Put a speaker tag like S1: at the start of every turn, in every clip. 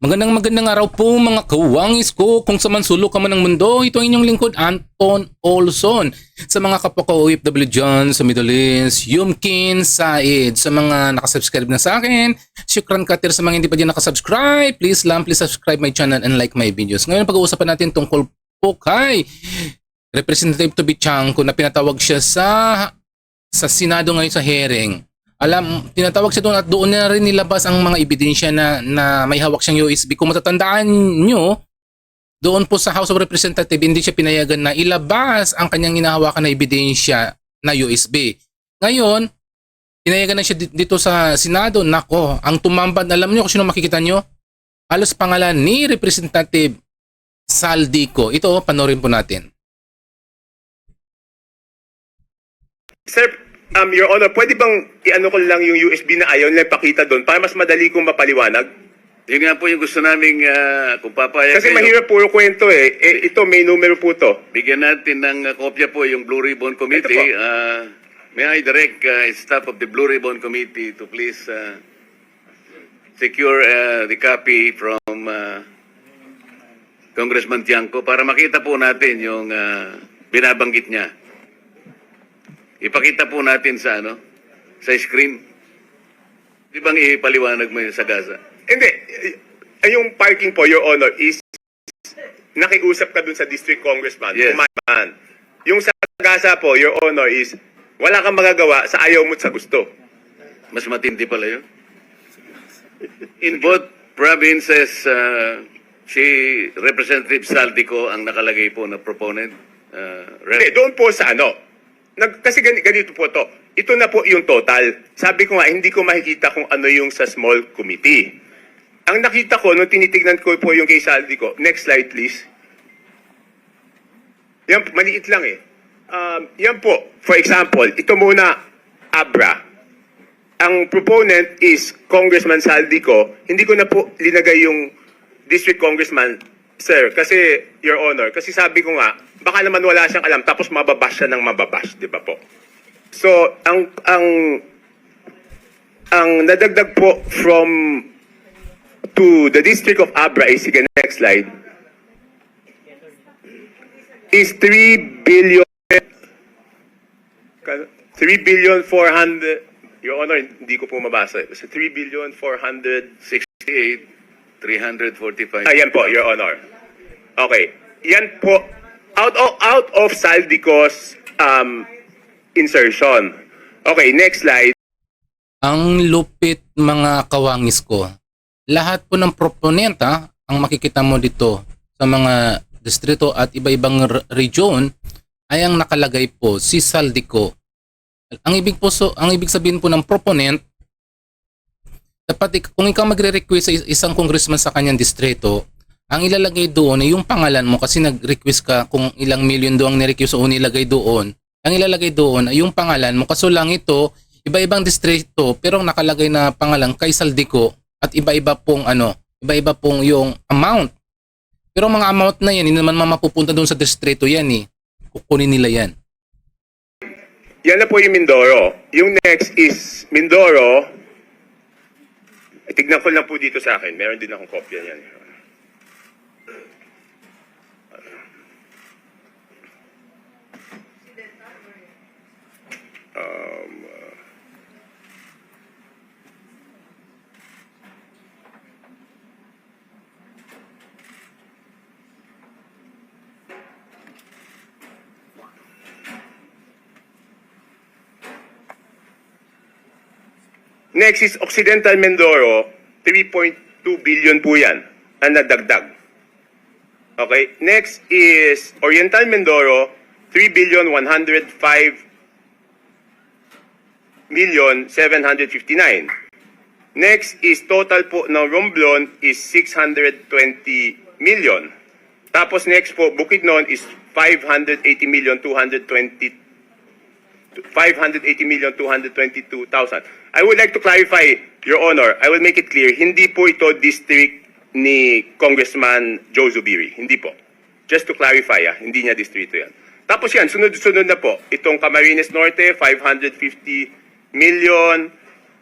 S1: Magandang magandang araw po mga kawangis ko kung sa man sulok ka man ng mundo. Ito ang inyong lingkod Anton Olson. Sa mga kapwa ko OFW dyan sa Middle East, Yumkin Said. Sa mga nakasubscribe na sa akin, syukran katir sa mga hindi pa dyan nakasubscribe. Please lang, please subscribe my channel and like my videos. Ngayon pag-uusapan natin tungkol po kay Representative Toby Chanko na pinatawag siya sa sa Senado ngayon sa hearing alam, tinatawag siya doon at doon na rin nilabas ang mga ebidensya na, na may hawak siyang USB. Kung matatandaan nyo, doon po sa House of Representatives, hindi siya pinayagan na ilabas ang kanyang inahawakan na ebidensya na USB. Ngayon, pinayagan na siya di- dito sa Senado. Nako, ang tumambad, alam nyo kung sino makikita nyo? Halos pangalan ni Representative Saldico. Ito, panorin po natin.
S2: Sir, um, Your Honor, pwede bang i-ano ko lang yung USB na ayaw nila pakita doon para mas madali kong mapaliwanag?
S3: Yun nga po yung gusto naming uh, kung papayag
S2: Kasi
S3: kayo,
S2: mahirap puro kwento eh. eh. Ito, may numero po to.
S3: Bigyan natin ng uh, kopya po yung Blue Ribbon Committee.
S2: Ito.
S3: Uh, may I direct uh, staff of the Blue Ribbon Committee to please uh, secure uh, the copy from uh, Congressman Tiangco para makita po natin yung uh, binabanggit niya. Ipakita po natin sa ano, sa screen. Di bang ipaliwanag mo yun sa Gaza?
S2: Hindi. eh, Yung parking po, Your Honor, is nakiusap ka dun sa district congressman.
S3: Yes.
S2: Kumain. Yung sa Gasa po, Your Honor, is wala kang magagawa sa ayaw mo sa gusto.
S3: Mas matindi pala yun. In both provinces, uh, si Representative Saldico ang nakalagay po na proponent. Uh,
S2: Hindi, doon po sa ano. Nag, kasi gani- ganito po to. Ito na po yung total. Sabi ko nga, hindi ko makikita kung ano yung sa small committee. Ang nakita ko, nung tinitignan ko po yung kay Saldi ko, next slide please. Yan, maliit lang eh. Um, yan po, for example, ito muna, Abra. Ang proponent is Congressman Saldico. Hindi ko na po linagay yung district congressman, sir, kasi, your honor, kasi sabi ko nga, baka naman wala siyang alam, tapos mababash siya ng mababash, di ba po? So, ang, ang, ang nadagdag po from to the district of Abra, is, sige, next slide, is 3 billion 3 billion 400 Your Honor, hindi ko po mabasa. Sa 3 billion 400
S3: 68, 345.
S2: Ayan po, Your Honor. Okay. Yan po out of out of Saldico's um insertion. Okay, next slide.
S1: Ang lupit mga kawangis ko. Lahat po ng proponenta ang makikita mo dito sa mga distrito at iba-ibang region ay ang nakalagay po si Saldico. Ang ibig po so, ang ibig sabihin po ng proponent dapat kung ikaw magre-request sa is- isang congressman sa kanyang distrito, ang ilalagay doon ay yung pangalan mo kasi nag-request ka kung ilang million doon ang nirequest o nilagay doon. Ang ilalagay doon ay yung pangalan mo. Kaso lang ito, iba-ibang distrito pero ang nakalagay na pangalan kay Saldico at iba-iba pong ano, iba-iba pong yung amount. Pero mga amount na yan, hindi naman mapupunta doon sa distrito yan eh. Kukunin nila yan.
S2: Yan na po yung Mindoro. Yung next is Mindoro. Eh, Tignan ko lang po dito sa akin. Meron din akong kopya niyan. Next is Occidental Mindoro, 3.2 billion po yan ang nadagdag. Okay, next is Oriental Mindoro, 3 billion 105 million 759. Next is total po ng Romblon is 620 million. Tapos next po, Bukidnon is 580 million 220 580 million 222,000. I would like to clarify, Your Honor, I will make it clear, hindi po ito district ni Congressman Joe Zubiri. Hindi po. Just to clarify, ah, hindi niya distrito yan. Tapos yan, sunod-sunod na po. Itong Camarines Norte, 550 million.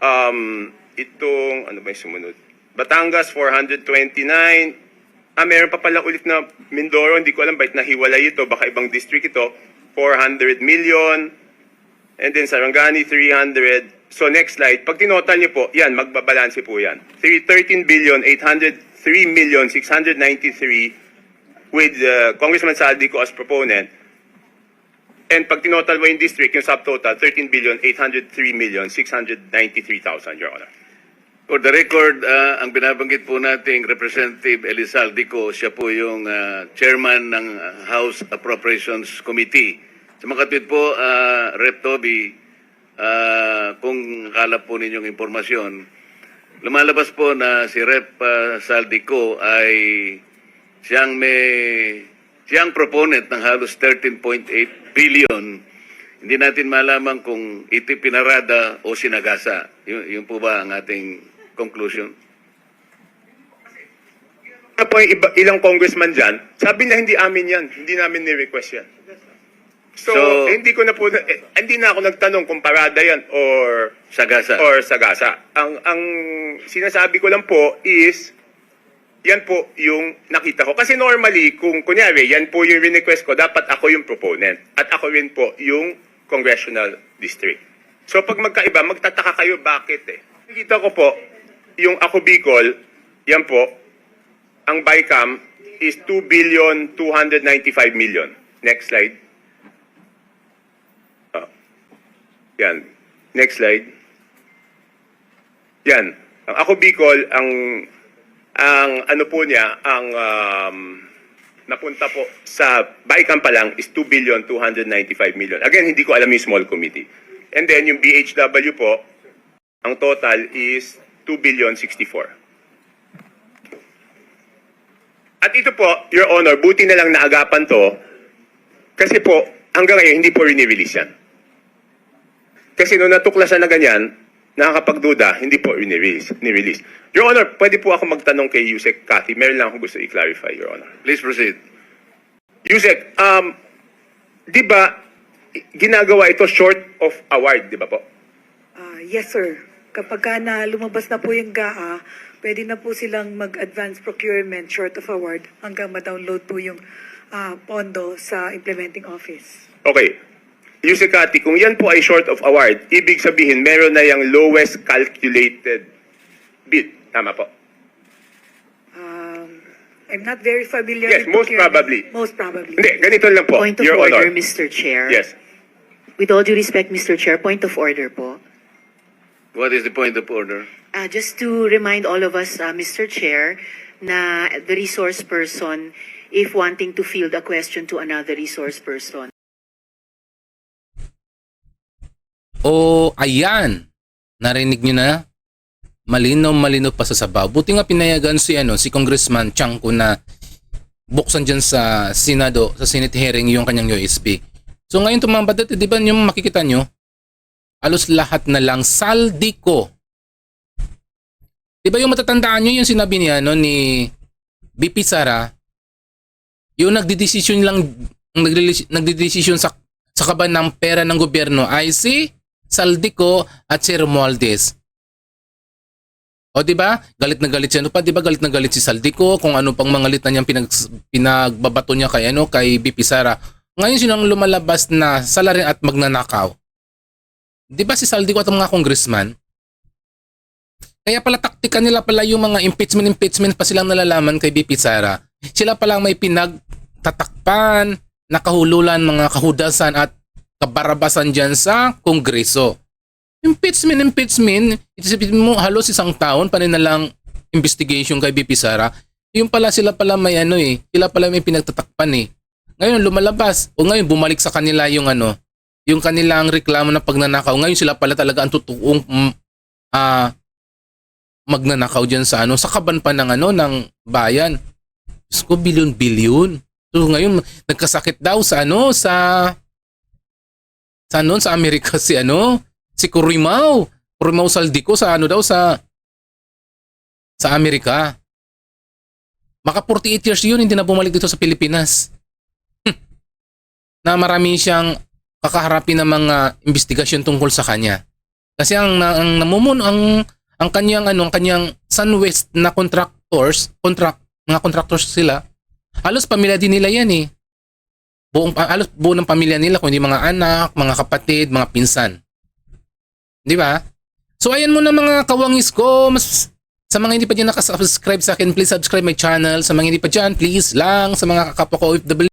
S2: Um, itong, ano ba yung sumunod? Batangas 429. Ah, meron pa pala ulit na Mindoro, hindi ko alam bakit nahiwalay ito, baka ibang district ito. 400 million. And then Sarangani 300. So next slide, pag tinotal niyo po, yan, magbabalanse po yan. 3, 13 billion 803 million 693 with uh, Congressman Saldico as proponent. And pag tinotal mo yung district, yung subtotal, 13 billion 803 million 693,000, Your Honor.
S3: For the record, ah, ang binabanggit po nating Representative Elizaldico, siya po yung ah, chairman ng House Appropriations Committee. Sa mga katwid po, ah, Rep. Toby, ah, kung akala po ninyong impormasyon, lumalabas po na si Rep. ah, Saldico ay siyang may siyang proponent ng halos 13.8 billion. Hindi natin malaman kung ito pinarada o sinagasa. Yun, yun po ba ang ating conclusion?
S2: Ano po yung iba- ilang congressman dyan, sabi na hindi amin yan, hindi namin ni-request yan. So,
S3: So-
S2: eh, hindi ko na po, na- eh, hindi na ako nagtanong kung parada yan or
S3: Sagasa.
S2: or sagasa. Ang ang sinasabi ko lang po is yan po yung nakita ko. Kasi normally, kung kunyari, yan po yung request ko, dapat ako yung proponent. At ako rin po yung congressional district. So pag magkaiba, magtataka kayo bakit eh. Nakita ko po, yung ako Bicol, yan po, ang BICAM is 2 billion 295 million. Next slide. Ah. Yan. Next slide. Yan. Ang ako Bicol, ang ang ano po niya, ang um, napunta po sa BICAM pa lang is 2 billion 295 million. Again, hindi ko alam yung small committee. And then yung BHW po, ang total is 2 billion 64. At ito po, Your Honor, buti na lang naagapan to kasi po, hanggang ngayon, hindi po rinirelease yan. Kasi nung natuklasan na ganyan, nakakapagduda, hindi po rinirelease. nirelease. Your Honor, pwede po ako magtanong kay Yusek Cathy. Meron lang ako gusto i-clarify, Your Honor.
S3: Please proceed.
S2: Yusek, um, di ba, ginagawa ito short of award, di ba po?
S4: Ah, yes, sir. Kapag ka na lumabas na po yung GAA, pwede na po silang mag-advance procurement short of award hanggang ma-download po yung ah, pondo sa implementing office.
S2: Okay. Yusek Cathy, kung yan po ay short of award, ibig sabihin meron na yung lowest calculated bid. Tama po.
S4: Um, I'm not very familiar
S2: Yes,
S4: with
S2: most
S4: procurement.
S2: probably.
S4: Most probably.
S2: Hindi, ganito lang po,
S5: Point of
S2: Your
S5: order,
S2: Honor.
S5: Mr. Chair.
S2: Yes.
S5: With all due respect, Mr. Chair, point of order po.
S3: What is the point of order?
S5: Uh, just to remind all of us, uh, Mr. Chair, na the resource person, if wanting to field a question to another resource person,
S1: O ayan, narinig nyo na? Malinaw malinaw pa sa sabaw. Buti nga pinayagan si ano si Congressman Chanko na buksan dyan sa Senado, sa Senate hearing yung kanyang USB. So ngayon tumambad dito, di ba yung makikita nyo? Alos lahat na lang saldi ko. Di ba yung matatandaan nyo yung sinabi niya no, ni BP Sara, yung nagdidesisyon lang, nagdidesisyon sa sa kaban ng pera ng gobyerno ay si Saldico at si Romualdez. O di ba? Galit na galit siya. Ano pa, di ba? Galit na galit si Saldico kung ano pang mga lit na niyang pinag, pinagbabato niya kay ano kay BP Sara. Ngayon sino ang lumalabas na salarin at magnanakaw. Di ba si Saldico at mga congressman? Kaya pala taktika nila pala yung mga impeachment impeachment pa silang nalalaman kay BP Sara. Sila pala may pinagtatakpan, nakahululan mga kahudasan at kabarabasan dyan sa Kongreso. Impeachment, impeachment, isipin mo halos isang taon pa na lang investigation kay BP Sara. Yung pala sila pala may ano eh, sila pala may pinagtatakpan eh. Ngayon lumalabas o ngayon bumalik sa kanila yung ano, yung kanilang reklamo na pagnanakaw. Ngayon sila pala talaga ang tutuong mm, ah magnanakaw diyan sa ano, sa kaban pa ng ano ng bayan. Diyos ko, bilyon-bilyon. So ngayon nagkasakit daw sa ano sa sa noon sa Amerika si ano? Si Kurimao Kurimao Saldico sa ano daw? Sa sa Amerika. Maka 48 years yun hindi na bumalik dito sa Pilipinas. Hmm. na marami siyang kakaharapin ng mga investigasyon tungkol sa kanya. Kasi ang, ang namumuno ang ang kanyang ano, ang kanyang SunWest na contractors, contract, mga contractors sila, halos pamilya din nila yan eh. Buong, halos buo ng pamilya nila, kundi mga anak, mga kapatid, mga pinsan. Di ba? So ayan muna mga kawangis ko, mas sa mga hindi pa dyan nakasubscribe sa akin, please subscribe my channel. Sa mga hindi pa dyan, please lang. Sa mga kapwa ko OFW,